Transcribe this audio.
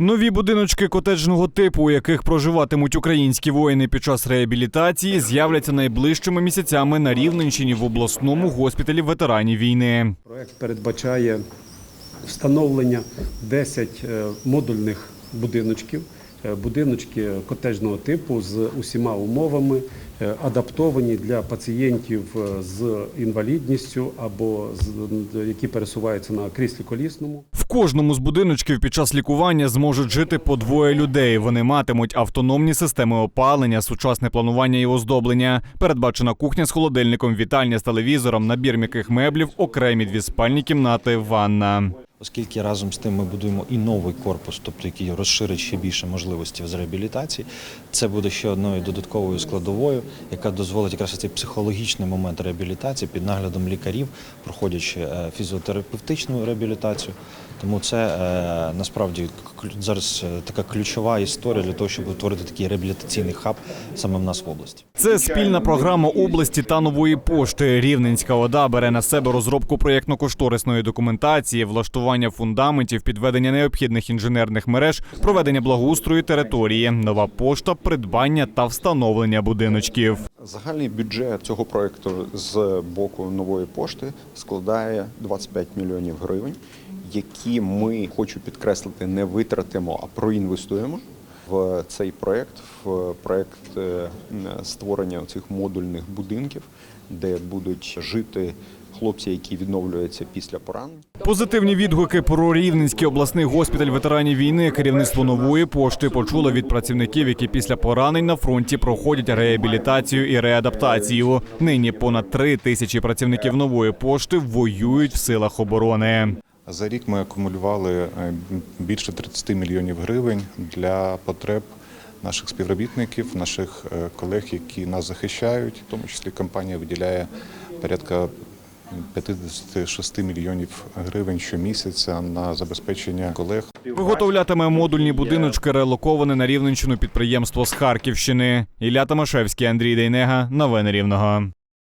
Нові будиночки котеджного типу, у яких проживатимуть українські воїни під час реабілітації, з'являться найближчими місяцями на Рівненщині в обласному госпіталі ветеранів війни. Проект передбачає встановлення 10 е, модульних будиночків, будиночки котеджного типу з усіма умовами, е, адаптовані для пацієнтів е, з інвалідністю або з, які пересуваються на кріслі колісному. В кожному з будиночків під час лікування зможуть жити по двоє людей. Вони матимуть автономні системи опалення, сучасне планування і оздоблення, передбачена кухня з холодильником, вітальня з телевізором, набір м'яких меблів, окремі дві спальні кімнати, ванна. Оскільки разом з тим ми будуємо і новий корпус, тобто який розширить ще більше можливостей з реабілітації, це буде ще одною додатковою складовою, яка дозволить якраз цей психологічний момент реабілітації під наглядом лікарів, проходячи е, фізіотерапевтичну реабілітацію. Тому це е, насправді зараз е, така ключова історія для того, щоб утворити такий реабілітаційний хаб саме в нас в області. Це спільна програма області та нової пошти. Рівненська ОДА бере на себе розробку проєктно-кошторисної документації, влаштування фундаментів, підведення необхідних інженерних мереж, проведення благоустрою території, нова пошта, придбання та встановлення будиночків. Загальний бюджет цього проекту з боку нової пошти складає 25 мільйонів гривень, які ми хочу підкреслити, не витратимо, а проінвестуємо в цей проект, в проект е, створення цих модульних будинків, де будуть жити хлопці, які відновлюються після поранень. Позитивні відгуки про Рівненський обласний госпіталь ветеранів війни керівництво нової пошти почуло від працівників, які після поранень на фронті проходять реабілітацію і реадаптацію. Нині понад три тисячі працівників нової пошти воюють в силах оборони. За рік ми акумулювали е, більше 30 мільйонів гривень для потреб наших співробітників, наших е, колег, які нас захищають. В тому числі компанія виділяє порядка 56 мільйонів гривень щомісяця на забезпечення колег. Виготовлятиме модульні будиночки, релоковане на Рівненщину підприємство з Харківщини. Ілля Тамашевський, Андрій Дейнега. Новини Рівного.